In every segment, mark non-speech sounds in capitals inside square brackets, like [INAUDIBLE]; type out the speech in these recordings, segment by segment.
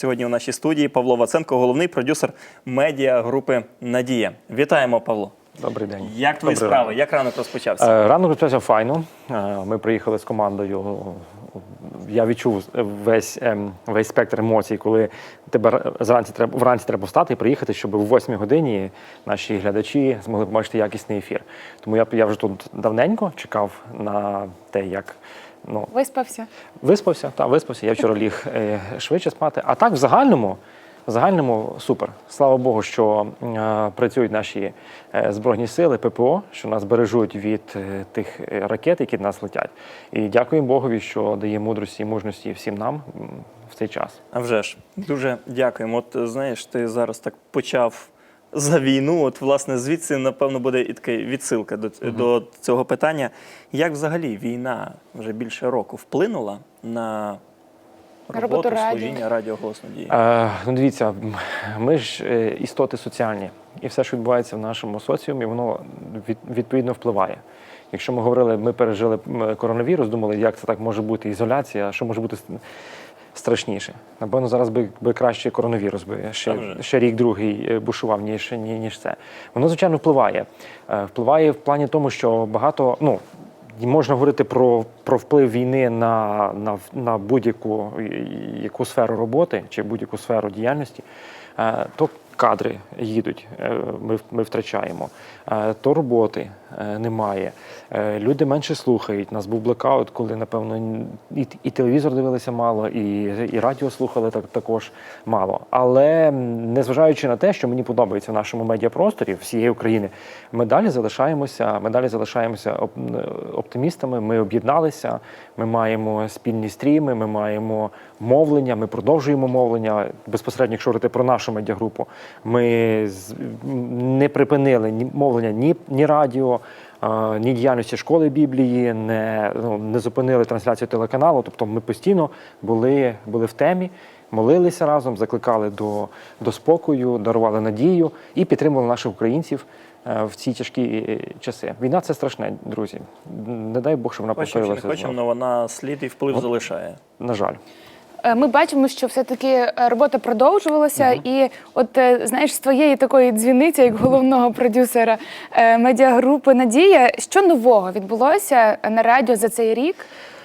Сьогодні у нашій студії Павло Ваценко, головний продюсер медіа групи Надія. Вітаємо, Павло. Добрий день. Як твої Добрий справи? ранок. Як ранок розпочався? Е, Ранок розпочався файно. Е, Ми приїхали з командою. Я відчув весь, ем, весь спектр емоцій, коли тебе зранці треба вранці треба встати і приїхати, щоб о 8 годині наші глядачі змогли побачити якісний ефір. Тому я, я вже тут давненько чекав на те, як ну, Виспався. Виспався, та виспався. Я вчора ліг е, швидше спати. А так, в загальному, в загальному супер. Слава Богу, що е, працюють наші е, збройні сили, ППО, що нас бережуть від е, тих е, ракет, які до нас летять. І дякуємо Богові, що дає мудрості і мужності всім нам в цей час. А вже ж дуже дякуємо. От знаєш, ти зараз так почав за війну. От, власне, звідси, напевно, буде і така відсилка до, ц- до цього питання. Як взагалі війна вже більше року вплинула на роботу, роботу служіння радіо «Голос Е, ну дивіться, ми ж е, істоти соціальні, і все, що відбувається в нашому соціумі, воно від, відповідно впливає. Якщо ми говорили, ми пережили коронавірус, думали, як це так може бути ізоляція, що може бути страшніше. Напевно, зараз би, би краще коронавірус би ще, ще рік другий е, бушував, ніж, ні- ніж це. Воно, звичайно, впливає. Е, Впливає в плані тому, що багато, ну. Можна говорити про, про вплив війни на, на, на будь-яку яку сферу роботи чи будь-яку сферу діяльності, е, то кадри їдуть, е, ми, ми втрачаємо, е, то роботи е, немає. Люди менше слухають. У нас був блекаут, коли, напевно, і, і телевізор дивилися мало, і, і радіо слухали так, також мало. Але незважаючи на те, що мені подобається в нашому медіапросторі всієї України, ми далі залишаємося, ми далі залишаємося оп- оптимістами. Ми об'єдналися, ми маємо спільні стріми, ми маємо мовлення, ми продовжуємо мовлення. Безпосередньо, якщо говорити про нашу медіагрупу, ми не припинили ні мовлення, ні, ні радіо. а, Ні діяльності школи Біблії, не, ну, не зупинили трансляцію телеканалу. Тобто ми постійно були, були в темі, молилися разом, закликали до, до спокою, дарували надію і підтримували наших українців е, в ці тяжкі е, часи. Війна це страшне, друзі. Не дай Бог, щоб вона повторилася. хочемо, але вона слід і вплив От. залишає. На жаль. Е, Ми бачимо, що все-таки е, робота продовжувалася, і от е, знаєш, з твоєї такої дзвіниці, як головного [LAUGHS] продюсера медіагрупи Надія, що нового відбулося на радіо за цей рік?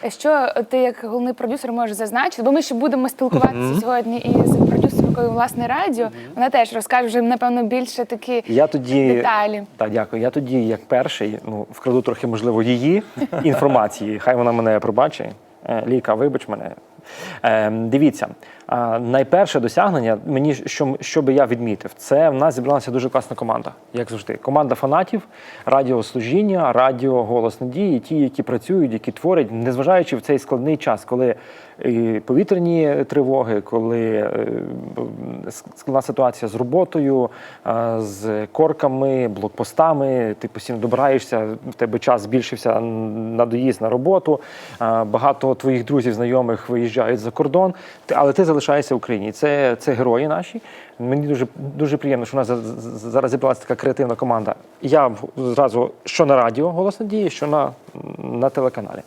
Що ти як головний продюсер можеш зазначити? Бо ми ще будемо спілкуватися сьогодні із продюсеркою власне радіо. Вона теж розкаже вже напевно більше такі Я тоді деталі. Так, дякую. Я тоді, як перший, ну вкраду трохи можливо її інформації. Хай вона мене пробачить. Ліка, вибач мене. Е, дивіться, найперше досягнення, мені що, що би я відмітив, це в нас зібралася дуже класна команда, як завжди. Команда фанатів, радіослужіння, радіо Голос Надії, ті, які працюють, які творять, незважаючи в цей складний час, коли повітряні тривоги, коли е, складна ситуація з роботою, е, з корками, блокпостами. Ти постійно добираєшся, в тебе час збільшився на доїзд на роботу. е, Багато твоїх друзів, знайомих виїжджають за кордон, але ти залишаєшся в Україні. Це, це герої наші. Мені дуже дуже приємно, що у нас за- за- зараз зібралася така креативна команда. Я зразу що на радіо Голос Надії, що на, на телеканалі.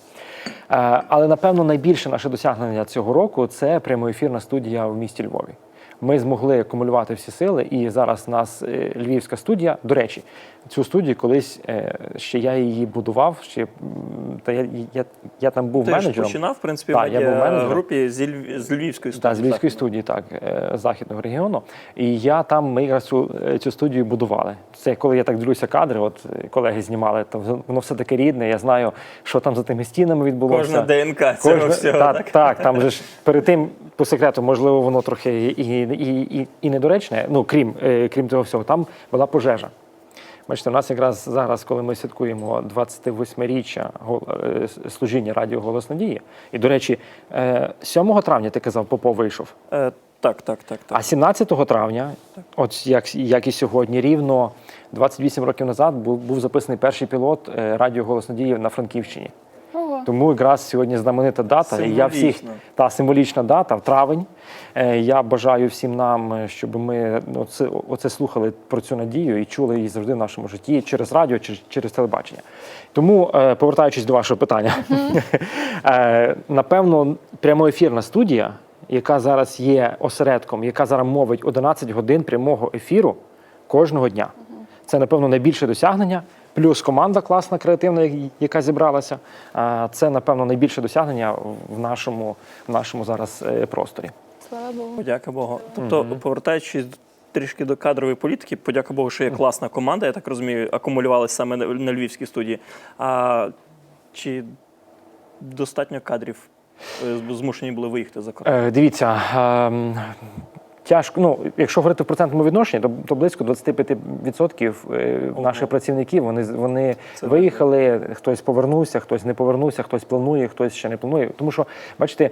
Е, Але напевно найбільше наше досягнення цього року це прямоефірна студія в місті Львові. Ми змогли акумулювати всі сили, і зараз у нас е, львівська студія. До речі, цю студію колись е, ще я її будував. Ще та я, я, я там був Ти ж менеджером. починав, в принципі, Так, я був менеджером. групі з, Льв... з Львівської студії. Так, з Львівської студії, так, е, західного регіону. І я там, ми якраз цю, е, цю студію будували. Це коли я так дивлюся кадри, от е, колеги знімали, то воно все таке рідне. Я знаю, що там за тими стінами відбулося. Кожна ДНК цього Кожна- всього. та- так? так, там же ж перед тим, по секрету, можливо, воно трохи і, і, і, і недоречне. Ну, крім, е, крім того всього, там була пожежа. Бачите, у нас якраз зараз, коли ми святкуємо 28-річчя гол- е, служіння Радіо Голос Надії. І, до речі, е, 7 травня ти казав, Попов вийшов. Е, так, так, так, так. А 17 травня, от як, як і сьогодні, рівно 28 років назад був, був записаний перший пілот е, Радіо Голос Надії на Франківщині. Тому якраз сьогодні знаменита дата. І я всіх та символічна дата в травень. Е, Я бажаю всім нам, е, щоб ми ну, це, оце слухали про цю надію і чули її завжди в нашому житті через радіо, через, через телебачення. Тому, е, повертаючись до вашого питання, [LAUGHS] напевно, прямоефірна студія яка зараз є осередком, яка зараз мовить 11 годин прямого ефіру кожного дня. Це, напевно, найбільше досягнення. Плюс команда класна, креативна, яка зібралася. А, Це, напевно, найбільше досягнення в нашому, в нашому зараз е, просторі. Слава Богу. Подяка Богу. Тобто, повертаючись трішки до кадрової політики, подяка Богу, що є класна команда, я так розумію, акумулювалася саме на, на львівській студії. А чи достатньо кадрів е, змушені були виїхати за кордон? Е, дивіться, ем, тяжко. Ну, якщо говорити в процентному відношенні, то, то близько 25% е, наших працівників вони, вони Це виїхали, хтось повернувся, хтось не повернувся, хтось планує, хтось ще не планує. Тому що, бачите,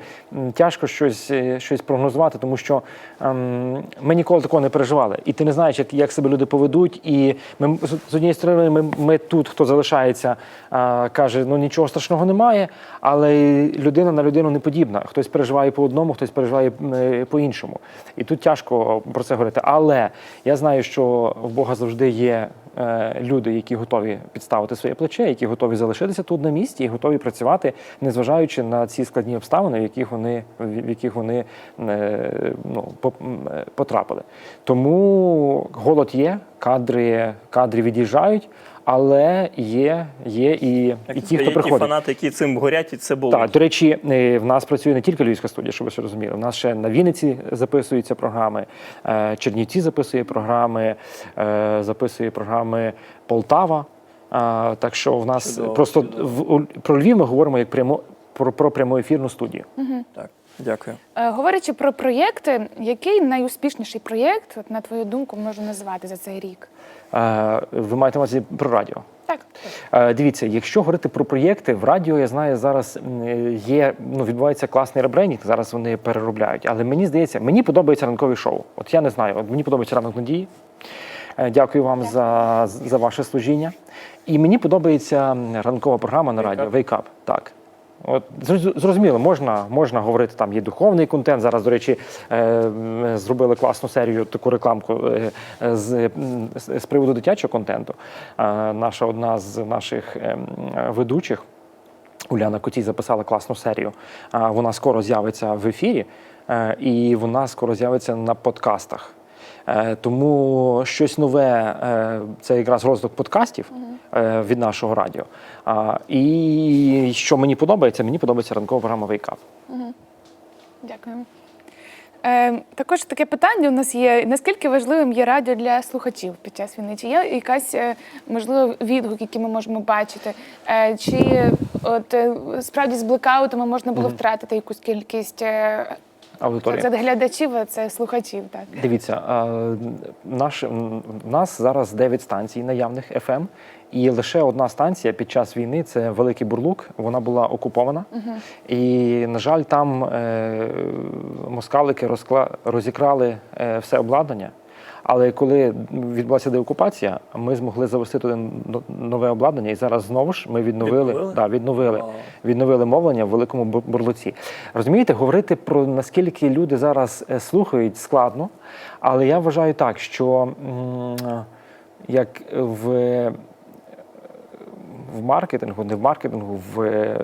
тяжко щось, е, щось прогнозувати, тому що ем, ми ніколи такого не переживали. І ти не знаєш, як, як себе люди поведуть. І ми з однієї сторони, ми, ми тут, хто залишається, а, каже, ну нічого страшного немає, але людина на людину не подібна. Хтось переживає по одному, хтось переживає е, по іншому. І тут тяжко про це говорити. Але я знаю, що в Бога завжди є е, люди, які готові підставити своє плече, які готові залишитися тут на місці і готові працювати, незважаючи на ці складні обставини, в яких вони, в яких вони е, ну, по- потрапили. Тому голод є, кадри, кадри від'їжджають, але є, є і, і ті, хто Є ті фанати, які цим горять, і це було. Так, до речі, е, в нас працює не тільки Львівська студія, щоб ви ще розуміли. У нас ще на Вінниці записуються програми, е, Чернівці записує програми, е, записує програми Полтава. Так що в нас Чудово, просто чудово. в, про Львів ми говоримо як прямо про, про прямоефірну студію. Так, дякую. Говорячи про проєкти, який найуспішніший проєкт, на твою думку, можна назвати за цей рік? Е, Ви маєте на увазі про радіо? Так. Е, Дивіться, якщо говорити про проєкти в радіо, я знаю, зараз є ну відбувається класний ребрендінг, Зараз вони переробляють. Але мені здається, мені подобається ранкові шоу. От я не знаю, от мені подобається ранок надії. Е, Дякую вам за, за ваше служіння. І мені подобається ранкова програма на Wake радіо. Wake Up. Так. От зрозуміло, можна, можна говорити там є духовний контент. Зараз, до речі, е, зробили класну серію, таку рекламку е, е, з, з, приводу дитячого контенту. Е, наша одна з наших е, ведучих. Уляна Котій записала класну серію. А, Вона скоро з'явиться в ефірі, е, і вона скоро з'явиться на подкастах. Е, Тому щось нове е, це якраз розвиток подкастів е, від нашого радіо. І що мені подобається, мені подобається ранкова програма Wake Up. Дякую. Е, також таке питання у нас є: наскільки важливим є радіо для слухачів під час війни? Чи є якась можливо відгук, який ми можемо бачити? Е, чи от справді з блекаутами можна було втратити якусь кількість Аудиторія. це глядачів, а це слухачів? Так Дивіться, наш, в нас зараз 9 станцій наявних FM, і лише одна станція під час війни це Великий Бурлук. Вона була окупована. І, на жаль, там е, москалики розкла, розікрали е, все обладнання. Але коли відбулася деокупація, ми змогли завести туди нове обладнання, і зараз знову ж ми відновили, Відновили? Да, відновили, відновили мовлення в великому Бу- бурлуці. Розумієте, говорити про наскільки люди зараз е, слухають складно, але я вважаю так, що як в. В маркетингу, не в маркетингу, в, е,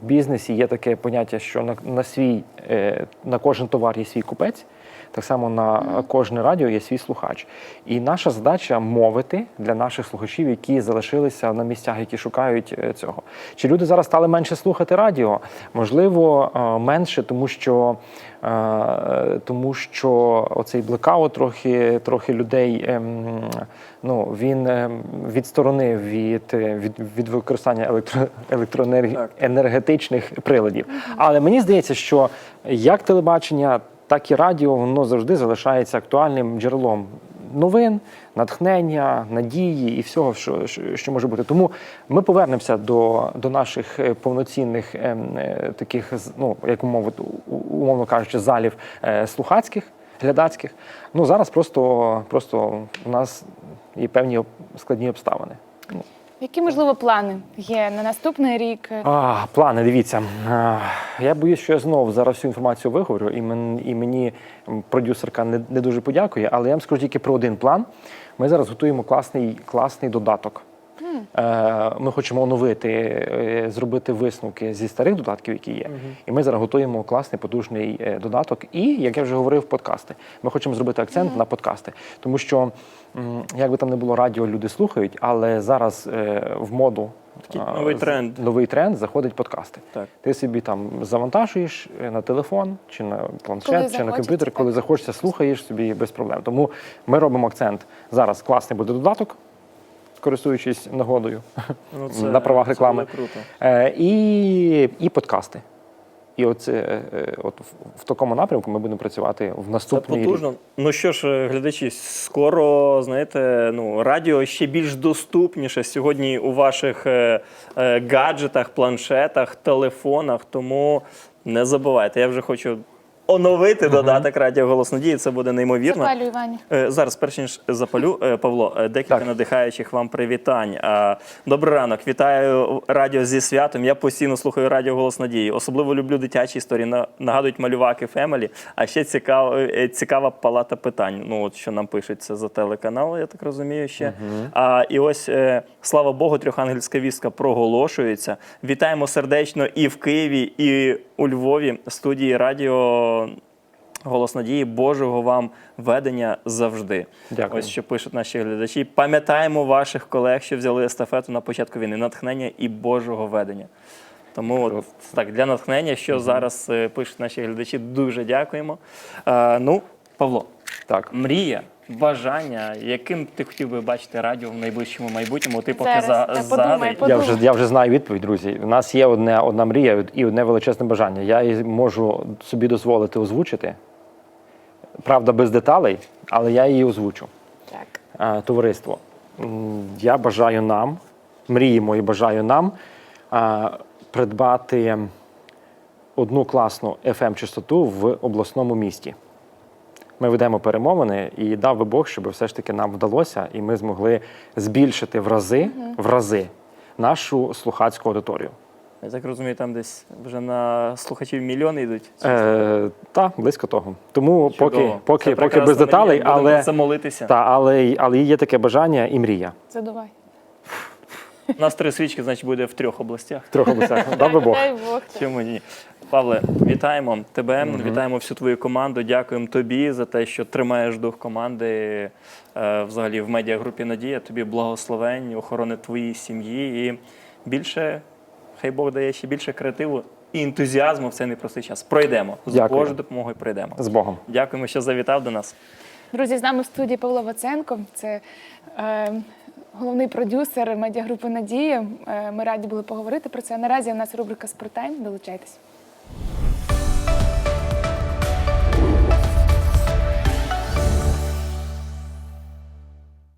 в бізнесі є таке поняття, що на, на свій е, на кожен товар є свій купець. Так само на кожне радіо є свій слухач. І наша задача мовити для наших слухачів, які залишилися на місцях, які шукають е, цього. Чи люди зараз стали менше слухати радіо? Можливо, е, менше, тому що, е, тому що оцей блекаут трохи, трохи людей ем, ну, він ем, відсторонив від, від, від використання електро, електроенергетичних приладів. Але мені здається, що як телебачення, так і радіо, воно завжди залишається актуальним джерелом новин, натхнення, надії і всього, що, що, може бути. Тому ми повернемося до, до наших е, повноцінних ем, е, таких, ну як умовити, у- умовно кажучи, залів е, слухацьких, глядацьких. Ну зараз просто, просто у нас є певні складні обставини. Які можливо плани є на наступний рік? А, плани, дивіться. Я боюсь, що я знову зараз всю інформацію виговорю, і, мен, і мені продюсерка не, не дуже подякує, але я вам скажу тільки про один план. Ми зараз готуємо класний, класний додаток. Е, Ми хочемо оновити, е, зробити висновки зі старих додатків, які є. І ми зараз готуємо класний потужний е, додаток. І, як я вже говорив, подкасти. Ми хочемо зробити акцент на подкасти, тому що як би там не було радіо, люди слухають, але зараз в моду. Такий новий тренд. Новий тренд заходить подкасти. Так. Ти собі там завантажуєш на телефон чи на планшет, Коли чи на комп'ютер, коли захочеться, слухаєш собі без проблем. Тому ми робимо акцент. Зараз класний буде додаток, користуючись нагодою [LAUGHS] Ну, на правах це реклами. буде круто. Е, і, і подкасти. І от, е, е, от в, такому напрямку ми будемо працювати в Це наступний потужно. Ну що ж, глядачі, скоро знаєте, ну радіо ще більш доступніше сьогодні у ваших гаджетах, планшетах, телефонах. Тому не забувайте. Я вже хочу оновити додаток Радіо Голос Надії. Це буде неймовірно. Запалю Івані. Е, Зараз, перш ніж запалю, е, Павло, е, декілька Так. надихаючих вам привітань. А, Добрий ранок, вітаю радіо зі святом. Я постійно слухаю радіо Голос Надії. Особливо люблю дитячі історії. На- Нагадують малюваки Фемелі. А ще цікава, е, цікава палата питань. Ну, от що нам пишеться за телеканал, я так розумію ще. А, і ось, е, слава Богу, трьохангельська вістка проголошується. Вітаємо сердечно і в Києві, і у Львові студії радіо. Голос надії Божого вам ведення завжди. Дякую. Ось що пишуть наші глядачі. Пам'ятаємо ваших колег, що взяли естафету на початку війни. Натхнення і Божого ведення. Тому от, так, для натхнення, що зараз е, пишуть наші глядачі, дуже дякуємо. Е, ну, Павло, Так. мрія, бажання, яким ти хотів би бачити радіо в найближчому майбутньому? Ти поки Зараз, за. Я вже, я вже знаю відповідь, друзі. У нас є одне, одна мрія і одне величезне бажання. Я її можу собі дозволити озвучити. Правда, без деталей, але я її озвучу. Так. Е, Товариство, м, я бажаю нам, мріємо і бажаю нам е, придбати одну класну FM-частоту в обласному місті. Ми ведемо перемовини і дав би Бог, щоб все ж таки нам вдалося, і ми змогли збільшити в рази, в рази нашу слухацьку аудиторію. Я так розумію, там десь вже на слухачів мільйони йдуть. Е, та, близько того. Тому поки, Чудово. поки, Це поки без деталей, але, це молитися. та, але, але є таке бажання і мрія. Задувай. У нас три свічки, значить, буде в трьох областях. Трохи областях. Дав би Бог. Дай Бог. Чому ні? Павле, вітаємо тебе, вітаємо всю твою команду. Дякуємо тобі за те, що тримаєш дух команди е, взагалі в медіагрупі Надія. Тобі благословень, охорони твоїй сім'ї і більше, хай Бог дає ще більше креативу і ентузіазму в цей непростий час. Пройдемо. З Дякую. Божою допомогою пройдемо. З Богом. Дякуємо, що завітав до нас. Друзі, з нами в студії Павло Ваценко. Це е, головний продюсер медіагрупи Надія. Е, ми раді були поговорити про це. Наразі у нас рубрика Спортайм. Долучайтесь.